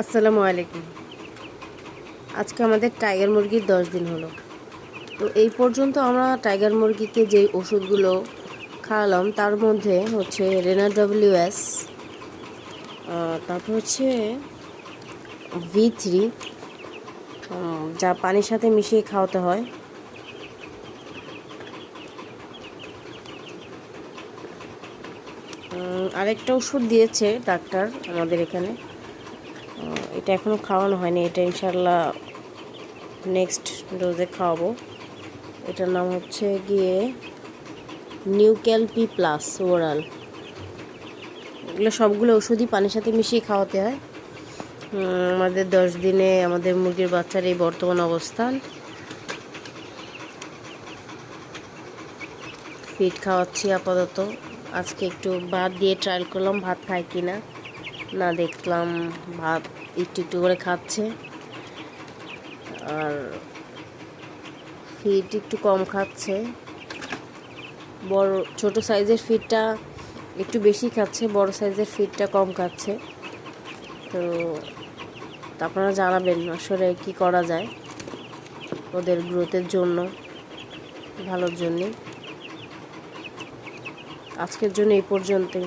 আসসালামু আলাইকুম। আজকে আমাদের টাইগার মুরগির দশ দিন হলো। তো এই পর্যন্ত আমরা টাইগার মুরগিকে যে ওষুধগুলো খাওয়ালাম, তার মধ্যে হচ্ছে রেনা ডব্লিউএস তারপর হচ্ছে ভি থ্রি যা পানির সাথে মিশিয়ে খাওয়াতে হয়। আরেকটা ওষুধ দিয়েছে ডাক্তার আমাদের এখানে। এটা এখনও খাওয়ানো হয়নি, এটা ইনশাল্লাহ নেক্সট ডোজে খাওয়াবো। এটার নাম হচ্ছে গিয়ে নিউক্যালপি প্লাস ওরাল এগুলো সবগুলো ওষুধই পানির সাথে মিশিয়ে খাওয়াতে হয়। আমাদের দশ দিনে আমাদের মুরগির বাচ্চার এই বর্তমান অবস্থান। ফিড খাওয়াচ্ছি আপাতত। আজকে একটু ভাত দিয়ে ট্রায়াল করলাম, ভাত খায় কি না, দেখলাম ভাত একটু একটু করে খাচ্ছে। আর ফিট একটু কম খাচ্ছে। বড়, ছোট সাইজের ফিটটা একটু বেশি খাচ্ছে, বড় সাইজের ফিটটা কম খাচ্ছে। তা আপনারা জানাবেন আসলে কি করা যায় ওদের গ্রোথের জন্য, ভালোর জন্যে। আজকের জন্য এই পর্যন্তই।